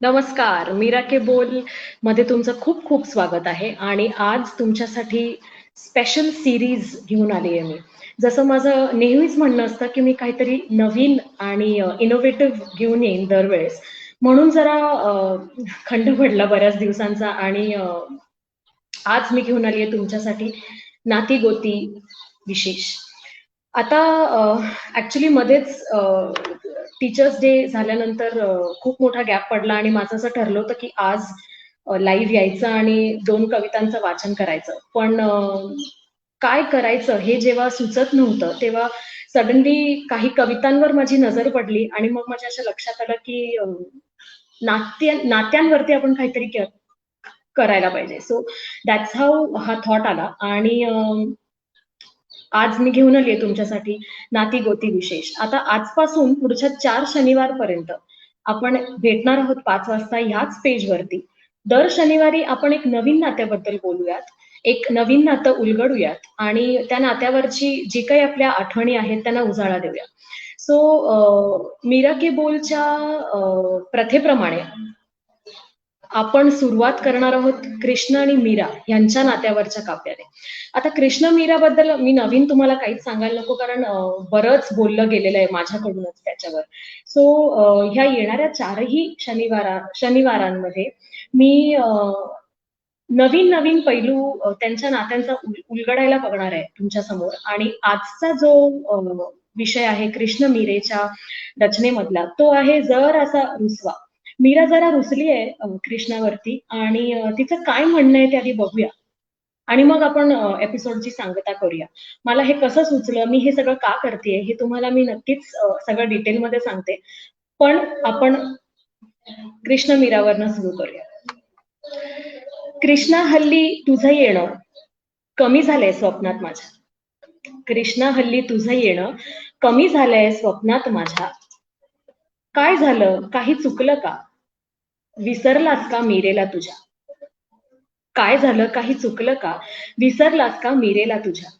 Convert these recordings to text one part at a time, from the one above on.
नमस्कार. मीरा के बोलमध्ये तुमचं खूप खूप स्वागत आहे आणि आज तुमच्यासाठी स्पेशल सिरीज घेऊन आली आहे मी. जसं माझं नेहमीच म्हणणं असतं, की मी काहीतरी नवीन आणि इनोव्हेटिव्ह घेऊन येईन दरवेळेस. म्हणून जरा खंड पडला बऱ्याच दिवसांचा आणि आज मी घेऊन आली आहे तुमच्यासाठी नाती-गोती विशेष. आता ऍक्च्युली मध्येच टीचर्स डे झाल्यानंतर खूप मोठा गॅप पडला आणि माझं असं ठरलं होतं, की आज लाईव्ह यायचं आणि दोन कवितांचं वाचन करायचं. पण काय करायचं हे जेव्हा सुचत नव्हतं, तेव्हा सडनली काही कवितांवर माझी नजर पडली आणि मग माझ्या अशा लक्षात आलं, की नात्या नात्य नात्यांवरती आपण काहीतरी करायला पाहिजे. सो दॅट्स हाऊ हा थॉट आला आणि आज मी घेऊन आली आहे तुमच्यासाठी नाती-गोती विशेष. आता आजपासून पुढच्या चार शनिवारपर्यंत आपण भेटणार आहोत पाच वाजता ह्याच पेजवरती. दर शनिवारी आपण एक नवीन नात्याबद्दल बोलूयात. एक नवीन नातं उलगडूयात आणि त्या नात्यावरची जी काही आपल्या आठवणी आहेत त्यांना उजाळा देऊया. सो अ, मीरा के बोलच्या प्रथेप्रमाणे आपण सुरुवात करणार आहोत कृष्ण आणि मीरा यांच्या नात्यावरच्या काव्याने. आता कृष्ण-मीराबद्दल मी नवीन तुम्हाला काहीच सांगायला नको कारण बरंच बोललं गेलेलं आहे माझ्याकडूनच त्याच्यावर. सो ह्या येणाऱ्या चारही शनिवारा शनिवारांमध्ये मी अ, नवीन-नवीन पैलू त्यांच्या नात्यांचा उल उलगडायला बघणार आहे तुमच्यासमोर आणि आजचा जो विषय आहे कृष्ण-मीरेच्या रचनेमधला, तो आहे जर असा रुसवा. मीरा जरा रुसली आहे कृष्णावरती आणि तिचं काय म्हणणं आहे ते आधी बघूया. आणि मग आपण एपिसोडची सांगता करूया. मला हे कसं सुचलं, मी हे सगळं का करतेय, हे तुम्हाला मी नक्कीच सगळं डिटेलमध्ये सांगते. पण आपण कृष्ण-मीरावरनं सुरू करूया. कृष्णा हल्ली तुझं येणं कमी झालंय स्वप्नात माझ्या. कृष्णा हल्ली तुझं येणं कमी झालंय स्वप्नात माझ्या. काय झालं? काही चुकलं का? विसरलास का मीरेला तुझ्या? काय झालं? काही चुकलं का? विसरलास का मीरेला तुझ्या?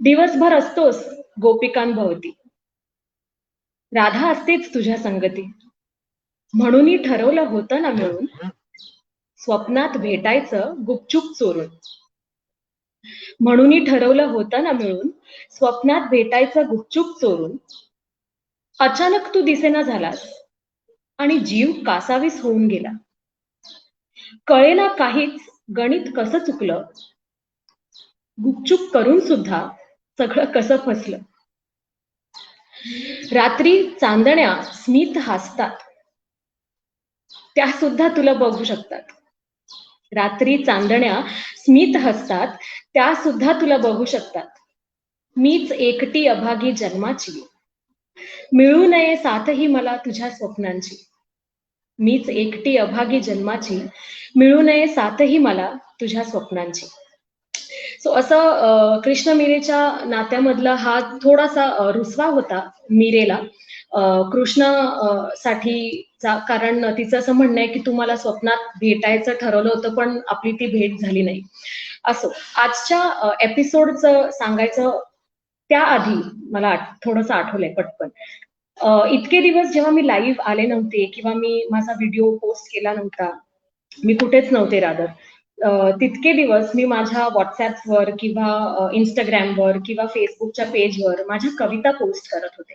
दिवसभर असतोस गोपिकांभवती राधा असतेच तुझ्या संगती. म्हणूनही ठरवलं होतं ना मिळून, स्वप्नात भेटायचं गुपचूप चोरून. म्हणूनही ठरवलं होतं ना मिळून, स्वप्नात भेटायचं गुपचूप चोरून. अचानक तू दिसेना झालास आणि जीव कासावीस होऊन गेला. कळेला काहीच गणित कसं चुकलं. गुपचूप करून सुद्धा सगळं कसं फसलं. रात्री चांदण्या स्मित हसतात. त्या सुद्धा तुला बघू शकतात. रात्री चांदण्या स्मित हसतात, त्या सुद्धा तुला बघू शकतात. मीच एकटी अभागी जन्माची. मिळू नये साथही मला तुझ्या स्वप्नांची. मीच एकटी अभागी जन्माची. मिळू नये साथही मला तुझ्या स्वप्नांची. सो असं कृष्ण-मीरेच्या नात्यामधला हा थोडासा रुसवा होता मीरेला. कृष्ण साठीचा कारण तिचं असं म्हणणं आहे, की तुम्हाला स्वप्नात भेटायचं ठरवलं होतं, पण आपली ती भेट झाली नाही. असो, आजच्या एपिसोडचं सांगायचं त्याआधी मला आठ थोडंसं आठवलंय पटकन. इतके दिवस जेव्हा मी लाईव्ह आले नव्हते किंवा मी माझा व्हिडिओ पोस्ट केला नव्हता, मी कुठेच नव्हते रादर. तितके दिवस मी माझ्या WhatsAppवर किंवा इंस्टाग्रामवर किंवा फेसबुकच्या पेजवर माझ्या कविता पोस्ट करत होते.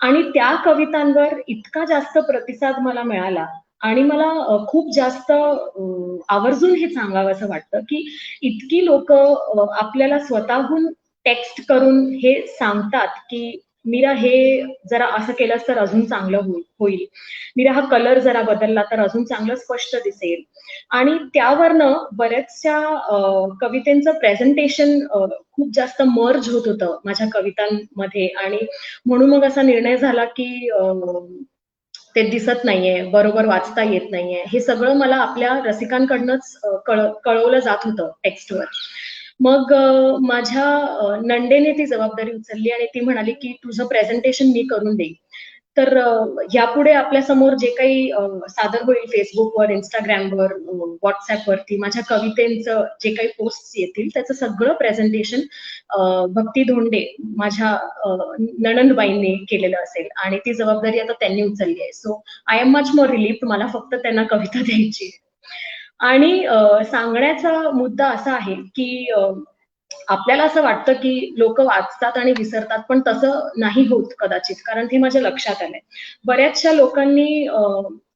आणि त्या कवितांवर इतका जास्त प्रतिसाद मला मिळाला आणि मला खूप जास्त आवर्जून हे सांगावसं वाटतं, की इतकी लोक आपल्याला स्वतःहून टेक्स्ट करून हे सांगतात, की "मीरा हे जरा असं केलंस तर अजून चांगलं होईल मीरा हा कलर जरा बदलला तर अजून चांगलं स्पष्ट दिसेल." आणि त्यावरनं बऱ्याचशा कवितेचं प्रेझेंटेशन खूप जास्त मर्ज होत होतं माझ्या कवितांमध्ये आणि म्हणून मग असा निर्णय झाला, की ते दिसत नाहीये, बरोबर वाचता येत नाहीये. हे सगळं मला आपल्या रसिकांकडनंच कळ कळवलं जात होतं टेक्स्टवर. मग माझ्या नंडेने ती जबाबदारी उचलली आणि ती म्हणाली, की "तुझं प्रेझेंटेशन मी करून देईन." तर यापुढे आपल्यासमोर जे काही सादर होईल फेसबुकवर इंस्टाग्रामवर व्हॉट्सअपवरती माझ्या कवितेंचं जे काही पोस्ट येतील त्याचं सगळं प्रेझेंटेशन भक्ती धोंडे माझ्या नणंदबाईंनी केलेलं असेल. आणि ती जबाबदारी आता त्यांनी उचलली आहे. So I am much more relief मला फक्त त्यांना कविता द्यायची आणि सांगण्याचा मुद्दा असा आहे की आपल्याला असं वाटतं की लोक वाचतात आणि विसरतात पण तसं नाही होत कदाचित कारण हे माझ्या लक्षात आलंय. बऱ्याचशा लोकांनी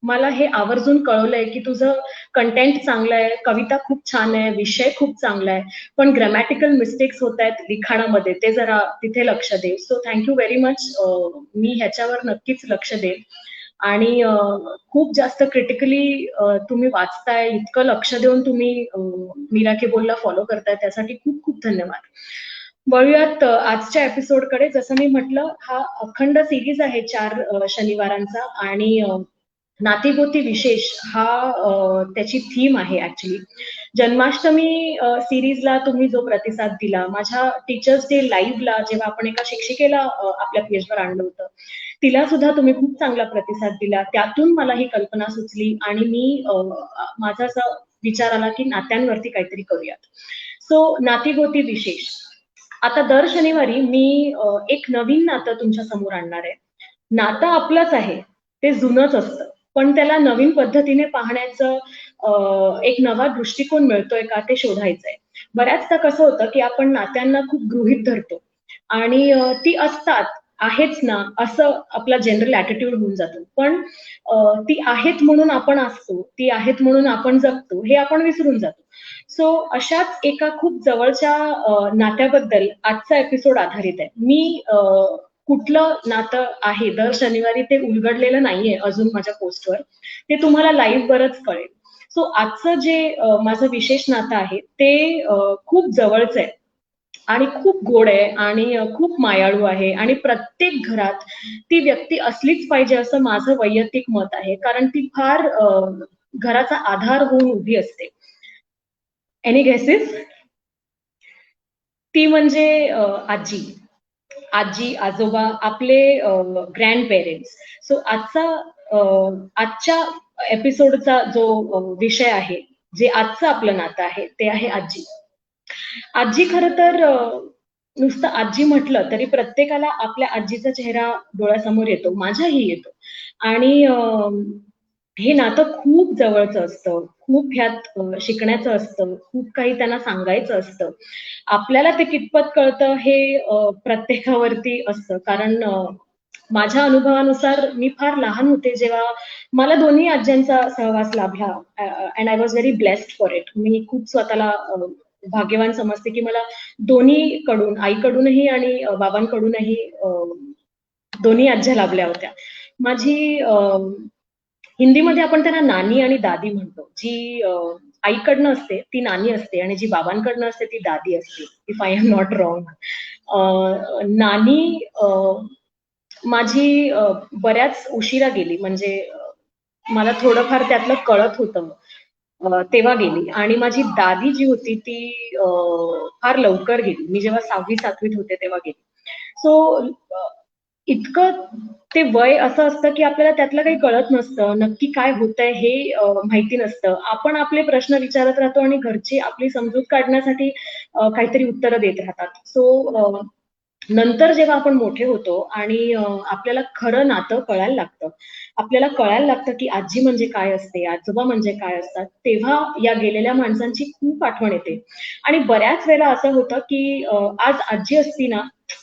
मला हे आवर्जून कळवलंय की तुझं कंटेंट चांगलं आहे कविता खूप छान आहे विषय खूप चांगला आहे पण ग्रॅमॅटिकल मिस्टेक्स होत आहेत लिखाणामध्ये ते जरा तिथे लक्ष दे. So thank you very much मी ह्याच्यावर नक्कीच लक्ष देईल आणि खूप जास्त क्रिटिकली तुम्ही वाचताय इतकं लक्ष देऊन तुम्ही मीरा के बोलला फॉलो करताय त्यासाठी खूप खूप धन्यवाद. वळूयात आजच्या एपिसोडकडे जसं मी म्हटलं हा अखंड सिरीज आहे चार शनिवारांचा आणि नातीगोती विशेष हा त्याची थीम आहे ऍक्च्युली जन्माष्टमी सिरीजला तुम्ही जो प्रतिसाद दिला माझ्या टीचर्स डे लाईव्हला जेव्हा आपण एका शिक्षिकेला आपल्या पेजवर आणलं होतं तिला सुद्धा तुम्ही खूप चांगला प्रतिसाद दिला. त्यातून मला ही कल्पना सुचली आणि मी माझा असा विचार आला की नात्यांवरती काहीतरी करूयात. सो नातीगोती विशेष. आता दर शनिवारी मी एक नवीन नातं तुमच्यासमोर आणणार आहे. नातं आपलंच आहे ते जुनच असतं. पण त्याला नवीन पद्धतीने पाहण्याचं एक नवा दृष्टिकोन मिळतोय का ते शोधायचंय. बऱ्याचदा कसं होतं की आपण नात्यांना खूप गृहित धरतो आणि ती असतात आहेच ना असं आपला जनरल ऍटिट्यूड होऊन जातो. पण ती आहेत म्हणून आपण असतो ती आहेत म्हणून आपण जगतो हे आपण विसरून जातो. सो अशाच एका खूप जवळच्या नात्याबद्दल आजचा एपिसोड आधारित आहे. मी कुठलं नातं आहे? दर शनिवारी ते उलगडलेलं नाहीये अजून माझ्या पोस्टवर. ते तुम्हाला लाईव्ह बरंच कळेल. सो आजचं जे माझं विशेष नातं आहे ते खूप जवळचं आहे. आणि खूप गोड आहे आणि खूप मायाळू आहे आणि प्रत्येक घरात ती व्यक्ती असलीच पाहिजे असं माझं वैयक्तिक मत आहे. कारण ती फार घराचा आधार होऊन उभी असते. एनी गेसेस ती म्हणजे आजी. आजी आजोबा आपले ग्रँड पेरेंट्स सो आजचा आजच्या एपिसोडचा जो विषय आहे जे आजचं आपलं नातं आहे ते आहे आजी. आजी खर तर नुसतं आजी म्हटलं तरी प्रत्येकाला आपल्या आजीचा चेहरा डोळ्यासमोर येतो माझ्याही येतो. आणि हे नातं खूप जवळचं असतं. खूप ह्यात शिकण्याचं असतं. खूप काही त्यांना सांगायचं असतं. आपल्याला ते कितपत कळतं हे प्रत्येकावरती असतं. कारण माझ्या अनुभवानुसार मी फार लहान होते जेव्हा मला दोन्ही आज्यांचा सहवास लाभला and I was very blessed for it मी खूप स्वतःला भाग्यवान समजते की मला दोन्ही कडून आईकडूनही आणि बाबांकडूनही दोन्ही आज्या लाभल्या होत्या. माझी हिंदीमध्ये आपण त्यांना नानी आणि दादी म्हणतो. जी आईकडनं असते ती नानी असते आणि जी बाबांकडनं असते ती दादी असते if I am not wrong नानी माझी बऱ्याच उशिरा गेली. म्हणजे मला थोडंफार त्यातलं कळत होतं तेव्हा गेली. आणि माझी दादी जी होती ती फार लवकर गेली. मी जेव्हा सहावी सातवीत होते तेव्हा गेली. सो इतकं ते वय असं असतं की आपल्याला त्यातलं काही कळत नसतं. नक्की काय होतंय हे माहिती नसतं. आपण आपले प्रश्न विचारत राहतो आणि घरची आपली समजूत काढण्यासाठी काहीतरी उत्तरं देत राहतात. सो नंतर जेव्हा आपण मोठे होतो आणि आपल्याला खरं नातं कळायला लागतं आपल्याला कळायला लागतं की आजी म्हणजे काय असते आजोबा म्हणजे काय असतात तेव्हा या गेलेल्या माणसांची खूप आठवण येते. आणि बऱ्याच वेळेला असं होतं की आज आजी असती ना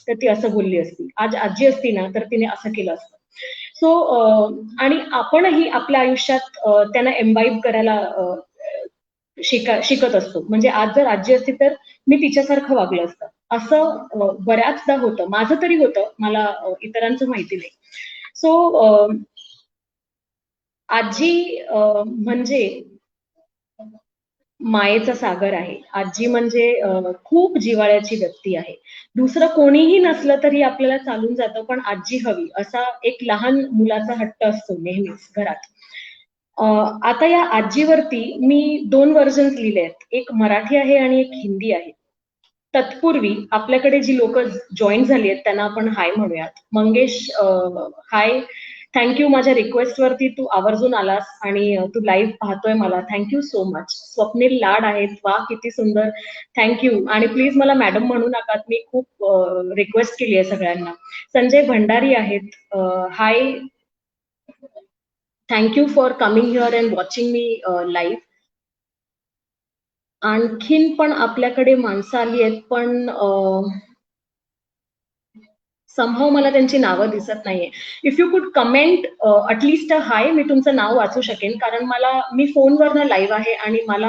तर ती असं बोलली असती. आज आजी असती ना तर तिने असं केलं असतं. सो आणि आपणही आपल्या आयुष्यात त्यांना एम्बाईब करायला शिका शिकत असतो. म्हणजे आज जर आजी असती तर मी तिच्यासारखं वागलं असतं. असं बऱ्याचदा होतं. माझं तरी होतं. मला इतरांचं माहिती नाही. सो आजी म्हणजे मायेचा सागर आहे. आजी म्हणजे खूप जिवाळ्याची व्यक्ती आहे. दुसरं कोणीही नसलं तरी आपल्याला चालून जातं पण आजी हवी असा एक लहान मुलाचा हट्ट असतो नेहमीच घरात. आता या आजीवरती मी दोन व्हर्जन्स लिहिले आहेत. एक मराठी आहे आणि एक हिंदी आहे. तत्पूर्वी आपल्याकडे जी लोक जॉईन झाली आहेत त्यांना आपण हाय म्हणूयात. मंगेश हाय थँक्यू माझ्या रिक्वेस्ट वरती तू आवर्जून आलास आणि तू लाईव्ह पाहतोय मला. Thank you so much Swapnil Lad आहेत. वा किती सुंदर. थँक्यू आणि प्लीज मला मॅडम म्हणू नका मी खूप रिक्वेस्ट केली आहे सगळ्यांना. संजय भंडारी आहेत. Hi thank you for coming here and watching me live आणखीन पण आपल्याकडे माणसं आली आहेत पण संभव मला त्यांची नावं दिसत नाहीये. If you could comment at least hi मी तुमचं नाव वाचू शकेन कारण मला मी फोनवरनं लाईव्ह आहे आणि मला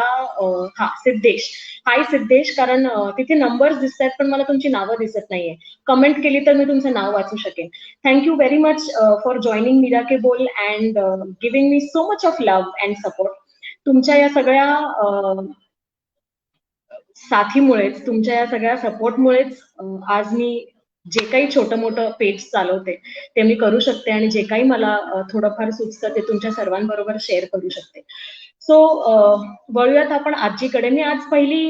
हा सिद्धेश. हाय सिद्धेश कारण तिथे नंबर्स दिसत आहेत पण मला तुमची नावं दिसत नाहीये. कमेंट केली तर मी तुमचं नाव वाचू शकेन. Thank you very much for joining Meera Ke Bol and giving me so much of love and support तुमच्या या सगळ्या साथीमुळेच तुमच्या या सगळ्या सपोर्टमुळेच आज मी जे काही छोटं मोठं पेज चालवते ते मी करू शकते आणि जे काही मला थोडंफार सुचतं ते तुमच्या सर्वांबरोबर शेअर करू शकते. सो वळूयात आपण आजीकडे. मी आज पहिली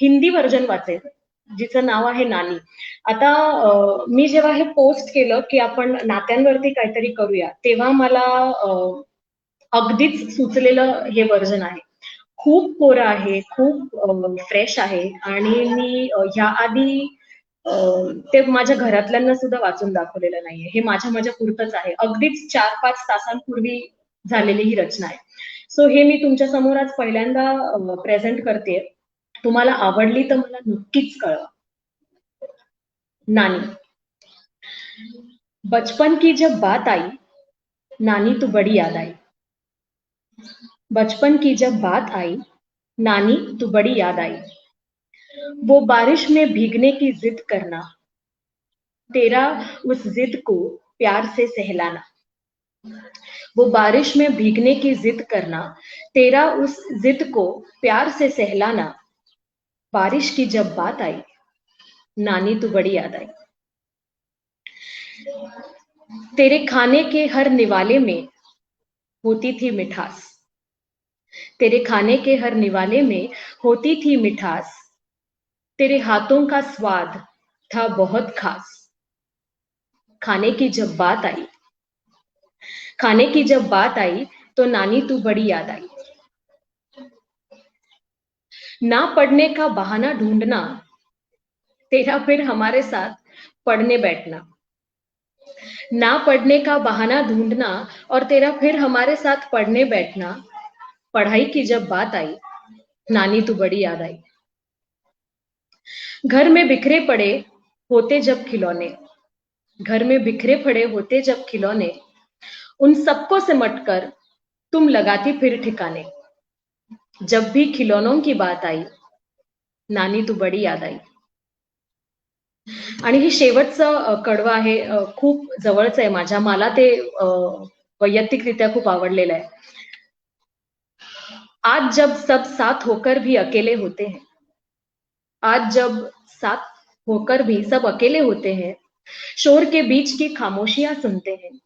हिंदी व्हर्जन वाचेल जिचं नाव आहे नानी. आता मी जेव्हा हे पोस्ट केलं की आपण नात्यांवरती काहीतरी करूया तेव्हा मला अगदीच सुचलेलं हे व्हर्जन आहे. खूप कोरं आहे खूप फ्रेश आहे. आणि मी ह्या आधी ते माझ्या घरातल्यांना सुद्धा वाचून दाखवलेलं नाहीये. हे माझ्या माझ्या पुरतच आहे. अगदीच चार पाच तासांपूर्वी झालेली ही रचना आहे. सो हे मी तुमच्यासमोर आज पहिल्यांदा प्रेझेंट करते. तुम्हाला आवडली तर मला नक्कीच कळवा. नानी. बचपन की जब बात आई नानी तू बड़ी याद आई. बचपन की जब बात आई, नानी, तू बड़ी याद आई। वो बारिश में भीगने की जिद करना, तेरा उस जिद को प्यार से सहलाना। वो बारिश में भीगने की जिद करना, तेरा उस जिद को प्यार से सहलाना। बारिश की जब बात आई, नानी, तू बड़ी याद आई। तेरे खाने के हर निवाले में होती थी मिठास। तेरे खाने के हर निवाले में होती थी मिठास। तेरे हाथों का स्वाद था बहुत खास। खाने की जब बात आई, खाने की जब बात आई तो नानी तू बड़ी याद आई। ना पढ़ने का बहाना ढूंढना, तेरा फिर हमारे साथ पढ़ने बैठना। ना पढ़ने का बहाना ढूंढना और तेरा फिर हमारे साथ पढ़ने बैठना पढ़ाई की जब बात आई नानी तू बड़ी याद आई। घर में बिखरे पड़े होते जब खिलौने घर में बिखरे पड़े होते जब खिलौने उन सबको सिमट कर तुम लगाती फिर ठिकाने। जब भी खिलौनों की बात आई नानी तू बड़ी याद आई। आणि हे शेवटचं कडवं आहे खूप जवळचं आहे माझ्या. मला ते अ, वैयक्तिकरित्या खूप आवडलेलं आहे. आज जब सब साथ होकर भी अकेले होते हैं, आज जब साथ होकर भी सब अकेले होते हैं, शोर के बीच की खामोशियाँ सुनते हैं।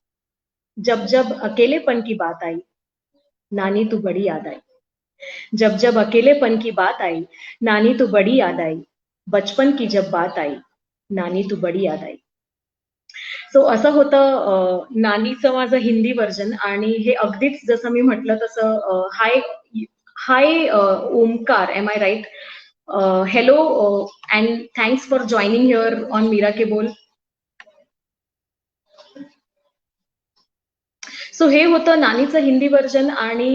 जब जब अकेलेपन की बात आई, नानी तू बड़ी याद आई। जब जब अकेलेपन की बात आई, नानी तू बड़ी याद आई। बचपन की जब बात आई, नानी तू बड़ी याद आई। सो असं होतं नानीचं माझं हिंदी व्हर्जन आणि हे अगदीच जसं मी म्हटलं तसं hi hi Omkar am I right hello and thanks for joining here on Meera Ke Bol so hey होतं नानीचं हिंदी व्हर्जन आणि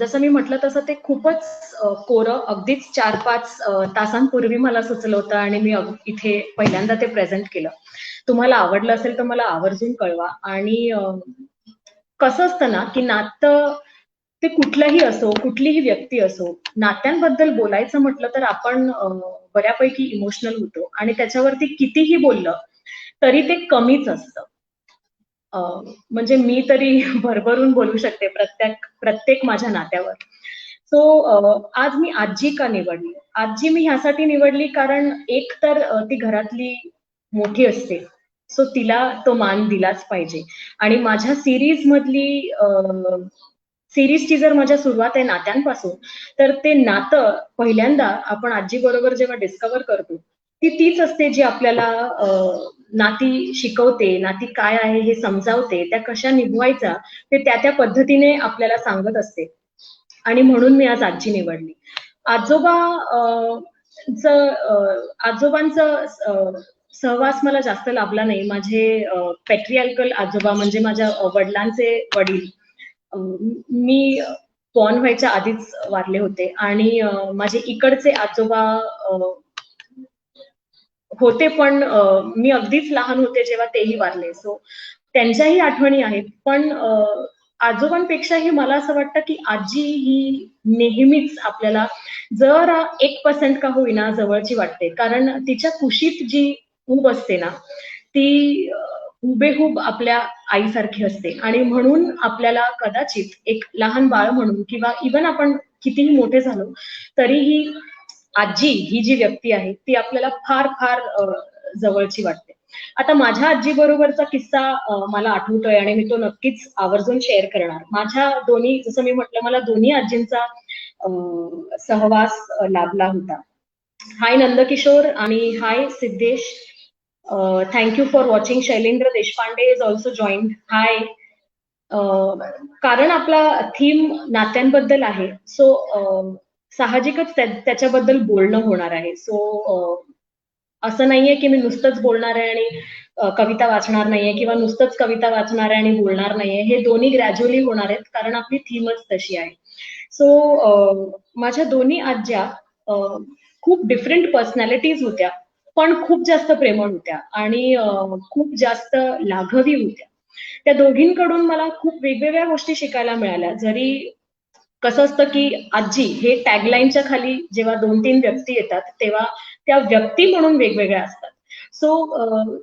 जसं मी म्हटलं तसं ते खूपच कोरं अगदीच चार पाच तासांपूर्वी मला सुचलं होतं आणि मी इथे पहिल्यांदा ते प्रेझेंट केलं. तुम्हाला आवडलं असेल तर मला आवर्जून कळवा. आणि कसं असतं ना की नातं ते कुठलंही असो कुठलीही व्यक्ती असो नात्यांबद्दल बोलायचं म्हटलं तर आपण बऱ्यापैकी इमोशनल होतो. आणि त्याच्यावरती कितीही बोललं तरी ते कमीच असतं. म्हणजे मी तरी भरभरून बोलू शकते प्रत्येक प्रत्येक माझ्या नात्यावर. सो आज मी आजी का निवडली? आजी मी ह्यासाठी निवडली कारण एक तर ती घरातली मोठी असते. सो तिला तो मान दिलाच पाहिजे. आणि माझ्या सिरीज मधली सिरीजची जर माझ्या सुरुवात आहे नात्यांपासून तर ते नातं पहिल्यांदा आपण आजी बरोबर जेव्हा डिस्कवर करतो ती तीच असते जी आपल्याला नाती शिकवते नाती काय आहे हे समजावते त्या कशा निभवायचा ते त्या त्या पद्धतीने आपल्याला सांगत असते. आणि म्हणून मी आज आजी निवडली. आजोबा आजोबांचं सहवास मला जास्त लाभला नाही. माझे पेट्रियाल्कल आजोबा म्हणजे माझ्या वडिलांचे वडील. मी बॉर्न व्हायच्या आधीच वारले होते. आणि माझे इकडचे आजोबा होते पण मी अगदीच लहान होते जेव्हा तेही वारले. सो त्यांच्याही आठवणी आहेत. पण आजोबांपेक्षाही मला असं वाटतं की आजी ही नेहमीच आपल्याला जर एक पर्सेंट का होईना जवळची वाटते. कारण तिच्या कुशीत जी ऊब असते ना ती हुबेहूब आपल्या आईसारखी असते. आणि म्हणून आपल्याला कदाचित एक लहान बाळ म्हणून किंवा इवन आपण कितीही मोठे झालो तरीही आजी ही जी व्यक्ती आहे ती आपल्याला फार फार जवळची वाटते. आता माझ्या आजी बरोबरचा किस्सा मला आठवतोय आणि मी तो नक्कीच आवर्जून शेअर करणार. माझ्या दोन्ही जसं मी म्हटलं मला दोन्ही आजींचा सहवास लाभला होता. हाय नंदकिशोर आणि hi Siddhesh. Thank you for watching Shailendra Deshpande is also join hi कारण आपला थीम नात्यांबद्दल आहे. सो साहजिकच त्याच्याबद्दल बोलणं होणार आहे. सो असं नाहीये की मी नुसतंच बोलणार आहे आणि कविता वाचणार नाहीये किंवा नुसतंच कविता वाचणार आहे आणि बोलणार नाहीये. हे दोन्ही ग्रॅज्युअली होणार आहेत कारण आपली थीमच तशी आहे. सो माझ्या दोन्ही आज्या खूप डिफरंट पर्सनॅलिटीज होत्या पण खूप जास्त प्रेमळ होत्या आणि खूप जास्त लाघवी होत्या. त्या दोघींकडून मला खूप वेगवेगळ्या गोष्टी शिकायला मिळाल्या. जरी कसं असतं की आजी हे टॅगलाईनच्या खाली जेव्हा दोन तीन व्यक्ती येतात तेव्हा त्या व्यक्ती म्हणून वेगवेगळ्या असतात. सो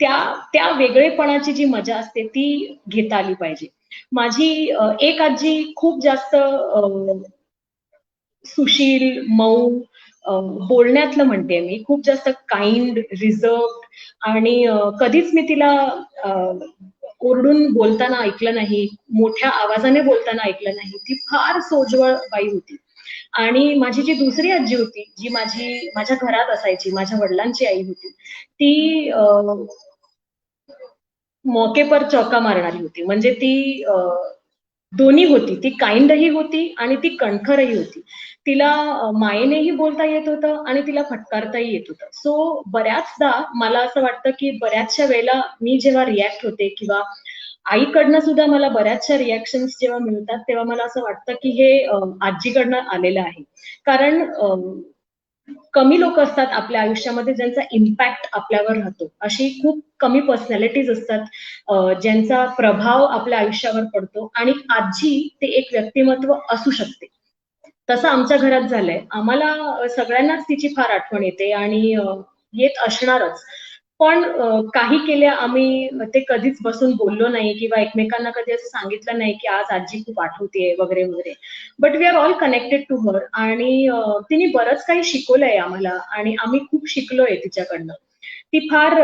त्या त्या वेगळेपणाची जी मजा असते ती घेता आली पाहिजे. माझी एक आजी खूप जास्त सुशील मऊ बोलण्यातलं म्हणते मी. खूप जास्त काइंड रिझर्व आणि कधीच मी तिला ओरडून बोलताना ऐकलं नाही मोठ्या आवाजाने बोलताना ऐकलं नाही ती फार सोजवळ बाई होती. आणि माझी जी दुसरी आजी होती जी माझी माझ्या घरात असायची माझ्या वडिलांची आई होती ती मौके पर चौका मारणारी होती. म्हणजे ती दोन्ही होती. ती काइंडही होती आणि ती कणखरही होती. तिला मायेनेही बोलता येत होतं आणि तिला फटकारताही येत होतं. सो बऱ्याचदा मला असं वाटतं की बऱ्याचशा वेळेला मी जेव्हा रिॲक्ट होते किंवा आईकडनं सुद्धा मला बऱ्याचशा रिॲक्शन्स जेव्हा मिळतात तेव्हा मला असं वाटतं की हे आजीकडनं आलेलं आहे. कारण कमी लोक असतात आपल्या आयुष्यामध्ये ज्यांचा इम्पॅक्ट आपल्यावर राहतो. अशी खूप कमी पर्सनॅलिटीज असतात ज्यांचा प्रभाव आपल्या आयुष्यावर पडतो आणि आजी ते एक व्यक्तिमत्व असू शकते. तसं आमच्या घरात झालंय. आम्हाला सगळ्यांनाच तिची फार आठवण येते आणि येत असणारच. पण काही केल्या आम्ही ते कधीच बसून बोललो नाही किंवा एकमेकांना कधी असं सांगितलं नाही की आज आजी खूप आठवते वगैरे वगैरे. But we are all connected to her आणि तिने बरंच काही शिकवलंय आम्हाला आणि आम्ही खूप शिकलोय तिच्याकडनं. ती फार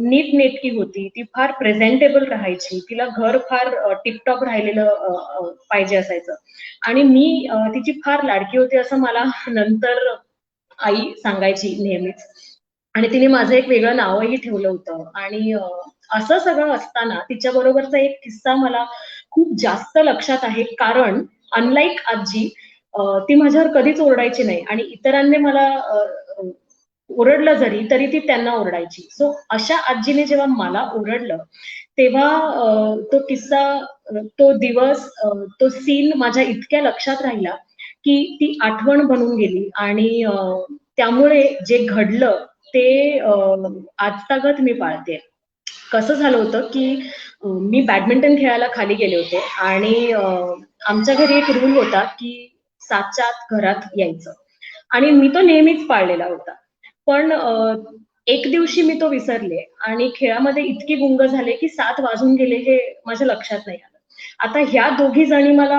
नीटनेटकी होती. ती फार प्रेझेंटेबल राहायची. तिला घर फार टिपटॉप राहिलेलं पाहिजे असायचं. आणि मी तिची फार लाडकी होती असं मला नंतर आई सांगायची नेहमीच. आणि तिने माझं एक वेगळं नावही ठेवलं होतं. आणि असं सगळं असताना तिच्या बरोबरचा एक किस्सा मला खूप जास्त लक्षात आहे. कारण अनलाईक आजी ती माझ्यावर कधीच ओरडायची नाही. आणि इतरांनी मला ओरडलं जरी तरी ती त्यांना ओरडायची. सो अशा आजीने जेव्हा मला ओरडलं तेव्हा तो किस्सा तो दिवस तो सीन माझ्या इतक्या लक्षात राहिला की ती आठवण बनून गेली आणि त्यामुळे जे घडलं ते आजतागत मी पाळते. कसं झालं होतं की मी बॅडमिंटन खेळायला खाली गेले होते आणि आमच्या घरी एक रूल होता की सातच्या आत घरात यायचं. आणि मी तो नेहमीच पाळलेला होता. पण एक दिवशी मी तो विसरले आणि खेळामध्ये इतकी गुंग झाले की सात वाजून गेले हे माझ्या लक्षात नाही आलं. आता ह्या दोघी जणी मला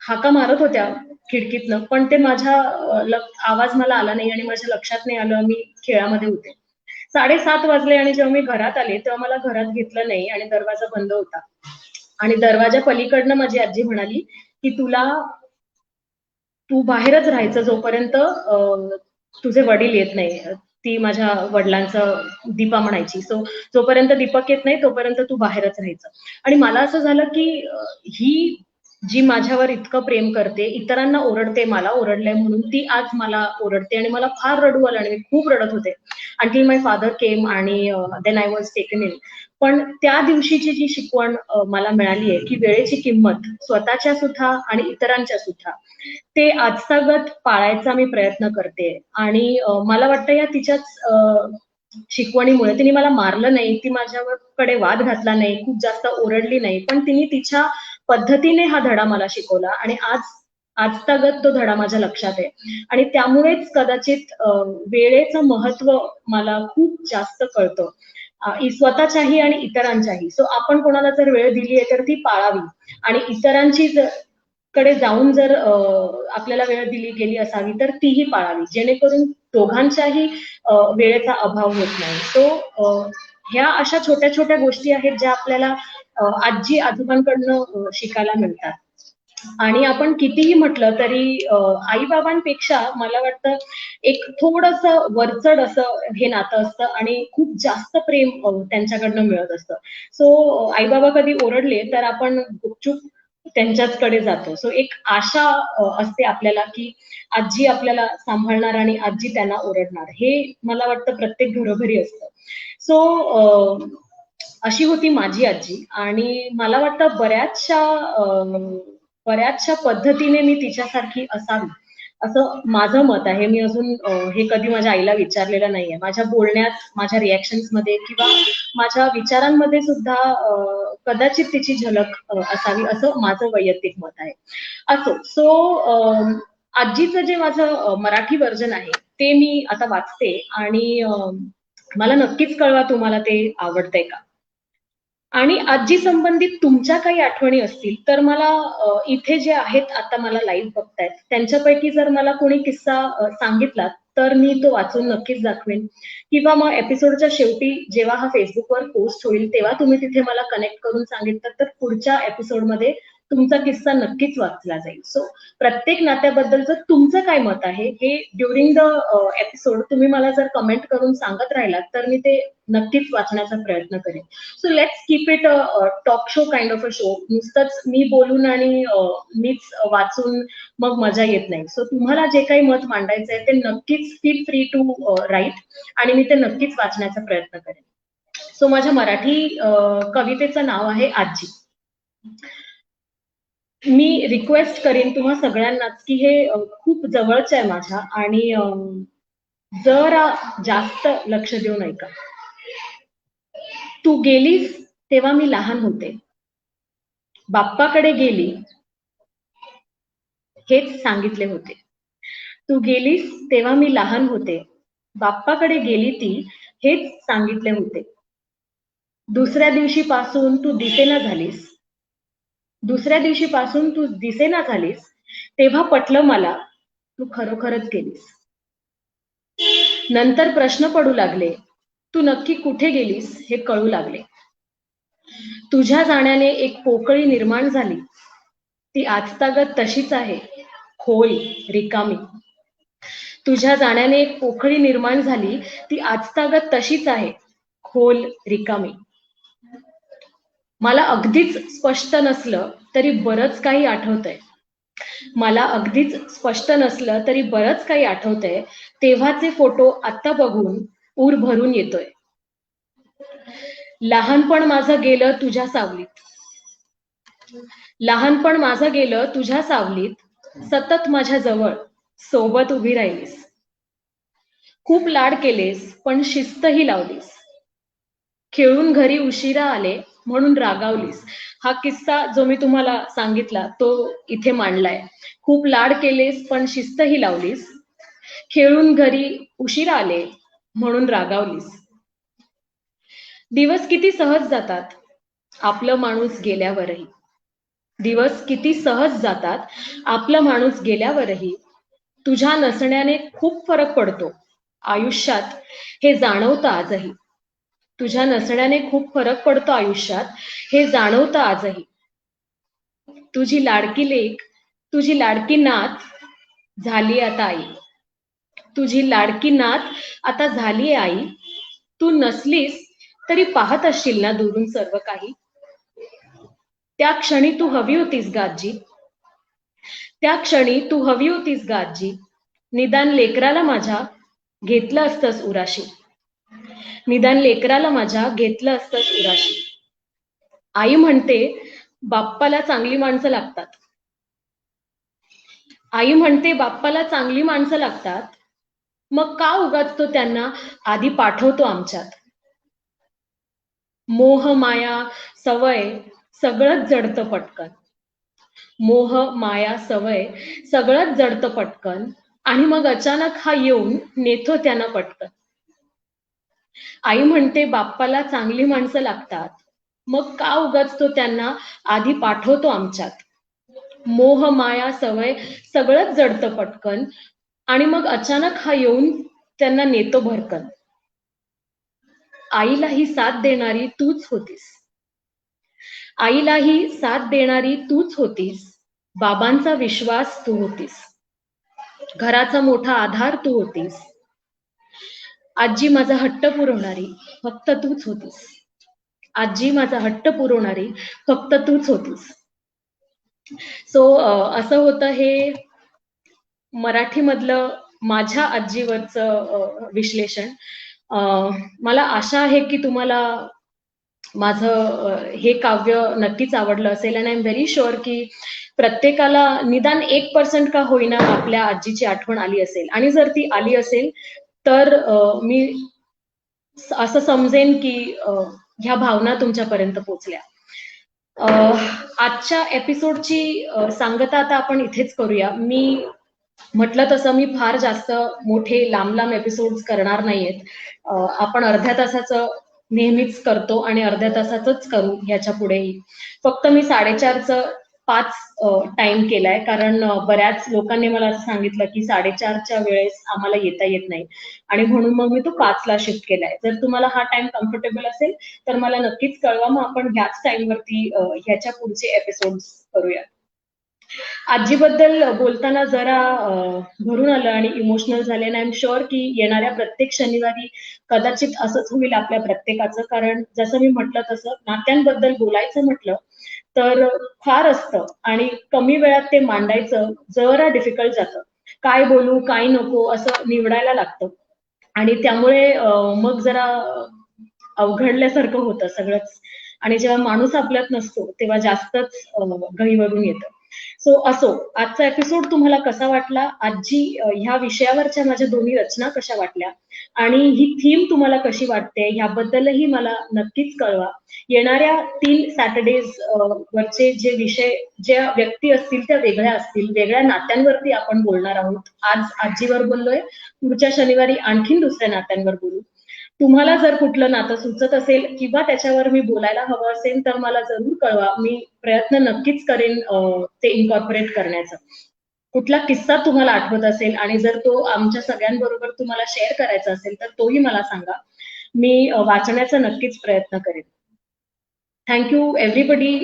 हाका मारत होत्या खिडकीतनं पण ते माझ्या आवाज मला आला नाही आणि माझ्या लक्षात नाही आलं मी खेळामध्ये होते. साडेसात वाजले आणि जेव्हा मी घरात आले तेव्हा मला घरात घेतलं नाही आणि दरवाजा बंद होता. आणि दरवाजा पलीकडनं माझी आजी म्हणाली की तुला तू बाहेरच राहायचं जोपर्यंत तुझे वडील येत नाही. ती माझ्या वडिलांचं दीपा म्हणायची. सो जोपर्यंत दीपक येत नाही तोपर्यंत तू बाहेरच राहायचं. आणि मला असं झालं की ही जी माझ्यावर इतकं प्रेम करते इतरांना ओरडते मला ओरडलंय म्हणून ती आज मला ओरडते आणि मला फार रडू आलं आणि मी खूप रडत होते. आणखी माय फादर केम आणि then I was taken in पण त्या दिवशीची जी शिकवण मला मिळाली आहे की वेळेची किंमत स्वतःच्या सुद्धा आणि इतरांच्या सुद्धा ते आजतागत पाळायचा मी प्रयत्न करते. आणि मला वाटतं या तिच्याच शिकवणीमुळे तिने मला मारलं नाही ती माझ्याकडे वाद घातला नाही खूप जास्त ओरडली नाही पण तिने तिच्या पद्धतीने हा धडा मला शिकवला आणि आज आजतागत तो धडा माझ्या लक्षात आहे. आणि त्यामुळेच कदाचित वेळेचं महत्त्व मला खूप जास्त कळतं. स्वतःच्याही आणि इतरांच्याही. सो आपण कोणाला जर वेळ दिली आहे तर ती पाळावी. आणि इतरांची जर कडे जाऊन जर आपल्याला वेळ दिली गेली असावी तर तीही पाळावी. जेणेकरून दोघांच्याही अं, वेळेचा अभाव होत नाही. सो ह्या अशा छोट्या छोट्या गोष्टी आहेत ज्या आपल्याला आजी आजोबांकडनं शिकायला मिळतात. आणि आपण कितीही म्हटलं तरी आई बाबांपेक्षा मला वाटतं एक थोडस वरचढ असं हे नातं असतं आणि खूप जास्त प्रेम त्यांच्याकडनं मिळत असतं. सो आई बाबा कधी ओरडले तर आपण गुपचूप त्यांच्याचकडे जातो. सो एक आशा असते आपल्याला की आजी आपल्याला सांभाळणार आणि आजी त्यांना ओरडणार. हे मला वाटतं प्रत्येक घरोघरी असतं. सो अशी होती माझी आजी आणि मला वाटतं बऱ्याचशा बऱ्याचशा पद्धतीने मी तिच्यासारखी असावी असं माझं मत आहे. मी अजून हे कधी माझ्या आईला विचारलेलं नाहीये. माझ्या बोलण्यात माझ्या रिॲक्शन्समध्ये किंवा माझ्या विचारांमध्ये सुद्धा कदाचित तिची झलक असावी असं माझं वैयक्तिक मत आहे. असो सो आजीचं जे माझं मराठी वर्जन आहे ते मी आता वाचते आणि मला नक्कीच कळवा तुम्हाला ते आवडतंय का? आणि आजी संबंधित तुमच्या काही आठवणी असतील तर मला इथे जे आहेत आता मला लाईव्ह बघतायत. त्यांच्यापैकी जर मला कोणी किस्सा सांगितला तर मी तो वाचून नक्कीच दाखवेन. किंवा मग एपिसोडच्या शेवटी जेव्हा हा फेसबुकवर पोस्ट होईल तेव्हा तुम्ही तिथे मला कनेक्ट करून सांगितलं तर पुढच्या एपिसोडमध्ये तुमचा किस्सा नक्कीच वाचला जाईल. सो प्रत्येक नात्याबद्दलचं तुमचं काय मत आहे हे ड्युरिंग द एपिसोड तुम्ही मला जर कमेंट करून सांगत राहिलात तर मी ते नक्कीच वाचण्याचा प्रयत्न करेन. So let's keep it talk show kind of a show नुसतंच मी बोलून आणि मीच वाचून मग मजा येत नाही. सो तुम्हाला जे काही मत मांडायचं आहे ते नक्कीच फील फ्री टू राईट आणि मी ते नक्कीच वाचण्याचा प्रयत्न करेन. सो माझ्या मराठी कवितेचं नाव आहे आजी. मी रिक्वेस्ट करीन तुम्हा सगळ्यांनाच की हे खूप जवळच आहे माझ्या आणि जरा जास्त लक्ष देऊन ऐका तू गेलीस तेव्हा मी लहान होते. बाप्पाकडे गेली हेच सांगितले होते. तू गेलीस तेव्हा मी लहान होते. बाप्पाकडे गेली ती हेच सांगितले होते. दुसऱ्या दिवशी पासून तू दिसेना झालीस. दुसऱ्या दिवशी पासून तू दिसेना झालीस तेव्हा पटलं मला तू खरोखरच गेलीस. नंतर प्रश्न पडू लागले तू नक्की कुठे गेलीस हे कळू लागले. तुझ्या जाण्याने एक पोकळी निर्माण झाली. ती आजतागत तशीच आहे खोल रिकामी. तुझ्या जाण्याने एक पोकळी निर्माण झाली ती आजतागत तशीच आहे खोल रिकामी. मला अगदीच स्पष्ट नसलं तरी बरंच काही आठवतंय. मला अगदीच स्पष्ट नसलं तरी बरंच काही आठवतंय. तेव्हाचे फोटो आता बघून ऊर भरून येतोय. लहानपण माझं गेलं तुझ्या सावलीत. लहानपण माझं गेलं तुझ्या सावलीत. सतत माझ्या जवळ सोबत उभी राहिलीस. खूप लाड केलेस पण शिस्तही लावलीस. खेळून घरी उशिरा आले म्हणून रागावलीस. हा किस्सा जो मी तुम्हाला सांगितला तो इथे मांडलाय. खूप लाड केलेस पण शिस्तही लावलीस. खेळून घरी उशिरा आले म्हणून रागावलीस. दिवस किती सहज जातात? आपलं माणूस गेल्यावरही. दिवस किती सहज जातात? आपला माणूस गेल्यावरही. तुझ्या नसण्याने खूप फरक पडतो. आयुष्यात हे जाणवतं आजही. तुझ्या नसण्याने खूप फरक पडतो आयुष्यात. हे जाणवतं आजही. तुझी लाडकी लेख तुझी लाडकी नात झाली आता आई. तुझी लाडकी नात आता झाली आई. तू नसलीस तरी पाहत असशील ना दुरून सर्व काही? त्या क्षणी तू हवी होतीस गाजी. त्या क्षणी तू हवी होतीस गाजी. निदान लेकराला माझ्या घेतलं असतंस उराशी. निदान लेकराला माझ्या घेतलं असतं उराशी आई म्हणते बाप्पाला चांगली माणसं लागतात. आई म्हणते बाप्पाला चांगली माणसं लागतात. मग का उगाच तो त्यांना? आधी पाठवतो आमच्यात. मोह माया सवय सगळंच जडतं पटकन. मोह माया सवय सगळंच जडतं पटकन. आणि मग अचानक हा येऊन नेतो त्यांना पटकन. आई म्हणते बाप्पाला चांगली माणसं लागतात. मग का उगाच तो त्यांना? आधी पाठवतो आमच्यात. मोह माया सवय सगळंच जडतं पटकन. आणि मग अचानक हा येऊन त्यांना नेतो भरकन. आईला ही साथ देणारी तूच होतीस. आईला ही साथ देणारी तूच होतीस. बाबांचा विश्वास तू होतीस. घराचा मोठा आधार तू होतीस. आजी माझा हट्ट पुरवणारी फक्त तूच होतीस. आजी माझा हट्ट पुरवणारी फक्त तूच होतीस. सो असं होतं हे मराठीमधलं माझ्या आजीवरचं विश्लेषण. मला आशा आहे की तुम्हाला माझं हे काव्य नक्कीच आवडलं असेल आणि आय एम व्हेरी शुअर की प्रत्येकाला निदान एक पर्सेंट का होईना आपल्या आजीची आठवण आली असेल. आणि जर ती आली असेल तर मी असं समजेन की ह्या भावना तुमच्यापर्यंत पोचल्या. आजच्या एपिसोडची सांगता आता आपण इथेच करूया. मी म्हटलं तसं मी फार जास्त मोठे लांब लांब एपिसोड करणार नाहीयेत. आपण अर्ध्या तासाचं नेहमीच करतो आणि अर्ध्या तासाच करू ह्याच्या पुढेही. फक्त मी साडेचारचं पाच टाइम केलाय. कारण बऱ्याच लोकांनी मला असं सांगितलं की साडेचारच्या वेळेस आम्हाला येता येत नाही. आणि म्हणून मग मी तो पाचला शिफ्ट केलाय. जर तुम्हाला हा टाइम कम्फर्टेबल असेल तर मला नक्कीच कळवा. मग आपण ह्याच टाइमवरती ह्याच्या पुढचे एपिसोड करूया. आजीबद्दल बोलताना जरा भरून आलं आणि इमोशनल झाले. आणि आय एम शुअर की येणाऱ्या प्रत्येक शनिवारी कदाचित असंच होईल आपल्या प्रत्येकाचं. कारण जसं मी म्हटलं तसं नात्यांबद्दल बोलायचं म्हटलं तर फार असतं आणि कमी वेळात ते मांडायचं जरा डिफिकल्ट जातं. काय बोलू काय नको असं निवडायला लागतं. आणि त्यामुळे मग जरा अवघडल्यासारखं होतं सगळंच. आणि जेव्हा माणूस आपल्यात नसतो तेव्हा जास्तच गहीवरून येतं. सो असो आजचा एपिसोड तुम्हाला कसा वाटला? आजी ह्या विषयावरच्या माझ्या दोन्ही रचना कशा वाटल्या? आणि ही थीम तुम्हाला कशी वाटते? ह्याबद्दलही मला नक्कीच कळवा. येणाऱ्या तीन सॅटर्डेज वरचे जे विषय ज्या व्यक्ती असतील त्या वेगळ्या असतील. वेगळ्या नात्यांवरती आपण बोलणार आहोत. आज आजीवर बोललोय. पुढच्या शनिवारी आणखीन दुसऱ्या नात्यांवर बोलू. तुम्हाला जर कुठलं नातं सुचत असेल किंवा त्याच्यावर मी बोलायला हवं असेल तर मला जरूर कळवा. मी प्रयत्न नक्कीच करेन ते इन्कॉर्पोरेट करण्याचा. कुठला किस्सा तुम्हाला आठवत असेल आणि जर तो आमच्या सगळ्यांबरोबर तुम्हाला शेअर करायचा असेल तर तोही मला सांगा. मी वाचण्याचा नक्कीच प्रयत्न करेन. थँक्यू एव्हरीबडी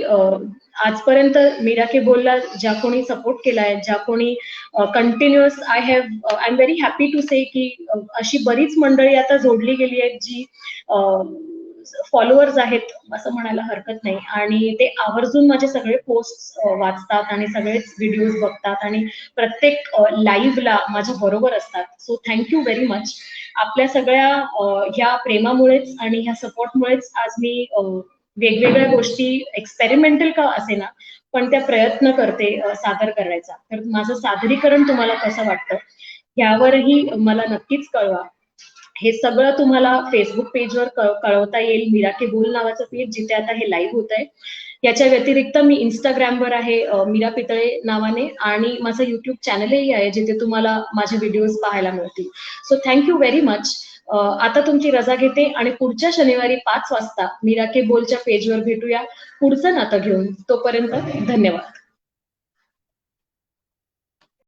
आजपर्यंत मीरा के बोलला ज्या कोणी सपोर्ट केलाय ज्या कोणी continuous I have I am very happy to say की अशी बरीच मंडळी आता जोडली गेली आहेत जी फॉलोअर्स आहेत असं म्हणायला हरकत नाही. आणि ते आवर्जून माझे सगळे पोस्ट वाचतात आणि सगळेच व्हिडिओज बघतात आणि प्रत्येक लाईव्हला माझ्या बरोबर असतात. सो थँक्यू व्हेरी मच आपल्या सगळ्या ह्या प्रेमामुळेच आणि ह्या सपोर्टमुळेच आज मी वेगवेगळ्या गोष्टी एक्सपेरिमेंटल का असे ना पण त्या प्रयत्न करते सादर करायचा. तर माझं सादरीकरण तुम्हाला कसं वाटतं यावरही मला नक्कीच कळवा. हे सगळं तुम्हाला फेसबुक पेजवर कळवता येईल. मीरा के बोल नावाचं पेज जिथे आता हे लाईव्ह होत आहे याच्या व्यतिरिक्त मी इंस्टाग्रामवर आहे मीरा पितळे नावाने आणि माझं युट्यूब चॅनलही आहे जिथे तुम्हाला माझे व्हिडिओज पाहायला मिळतील. सो थँक्यू व्हेरी मच आता तुमची रजा घेते आणि पुढच्या शनिवारी पाच वाजता मीरा के बोलच्या पेजवर भेटूया. पुढचं नातं घेऊन तोपर्यंत धन्यवाद.